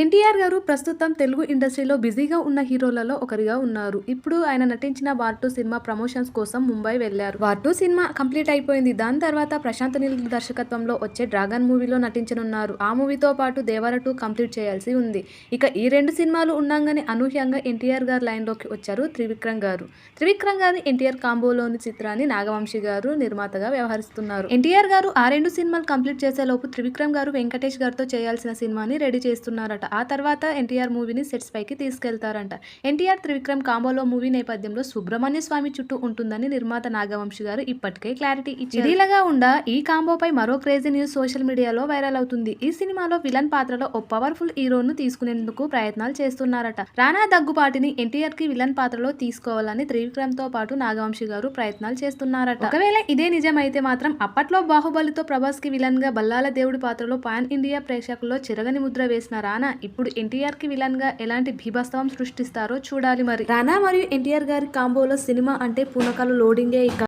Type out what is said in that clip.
ఎన్టీఆర్ గారు ప్రస్తుతం తెలుగు ఇండస్ట్రీలో బిజీగా ఉన్న హీరోలలో ఒకరిగా ఉన్నారు. ఇప్పుడు ఆయన నటించిన వార్ టూ సినిమా ప్రమోషన్స్ కోసం ముంబై వెళ్ళారు వార్ టూ సినిమా కంప్లీట్ అయిపోయింది. దాని తర్వాత ప్రశాంత్ నీల్ దర్శకత్వంలో వచ్చే డ్రాగన్ మూవీలో నటించనున్నారు. ఆ మూవీతో పాటు దేవర టూ కంప్లీట్ చేయాల్సి ఉంది. ఇక ఈ రెండు సినిమాలు ఉన్నాగానే అనూహ్యంగా ఎన్టీఆర్ గారు లైన్లోకి వచ్చారు త్రివిక్రమ్ గారు. త్రివిక్రమ్ గారి ఎన్టీఆర్ కాంబోలోని చిత్రాన్ని నాగవంశి గారు నిర్మాతగా వ్యవహరిస్తున్నారు. ఎన్టీఆర్ గారు ఆ రెండు సినిమాలు కంప్లీట్ చేసేలోపు త్రివిక్రమ్ గారు వెంకటేష్ గారితో చేయాల్సిన సినిమాని రెడీ చేస్తున్నారట. ఆ తర్వాత ఎన్టీఆర్ మూవీని సెట్స్ పైకి తీసుకెళ్తారంట. ఎన్టీఆర్ త్రివిక్రమ్ కాంబోలో మూవీ నేపథ్యంలో సుబ్రహ్మణ్య స్వామి చుట్టూ ఉంటుందని నిర్మాత నాగవంశి గారు ఇప్పటికే క్లారిటీ ఇచ్చారు. ఇదిలాగా ఉండా ఈ కాంబోపై మరో crazy news social media viral అవుతుంది. ఈ సినిమాలో విలన్ పాత్రలో ఓ పవర్ఫుల్ హీరోను తీసుకునేందుకు ప్రయత్నాలు చేస్తున్నారట. రానా దగ్గుపాటిని ఎన్టీఆర్కి విలన్ పాత్రలో తీసుకోవాలని త్రివిక్రమ్తో పాటు నాగవంశి గారు ప్రయత్నాలు చేస్తున్నారట. ఒకవేళ ఇదే నిజమైతే మాత్రం అప్పట్లో బాహుబలితో ప్రభాస్కి విలన్గా బల్లాల దేవుడి పాత్రలో పాన్ ఇండియా ప్రేక్షకుల్లో చిరగని ముద్ర వేసిన రానా ఇప్పుడు ఎన్టీఆర్కి విలన్గా ఎలాంటి భీభత్సవం సృష్టిస్తారో చూడాలి మరి. రానా మరియు ఎన్టీఆర్ గారి కాంబోలో సినిమా అంటే పూనకాలు లోడింగే ఇక.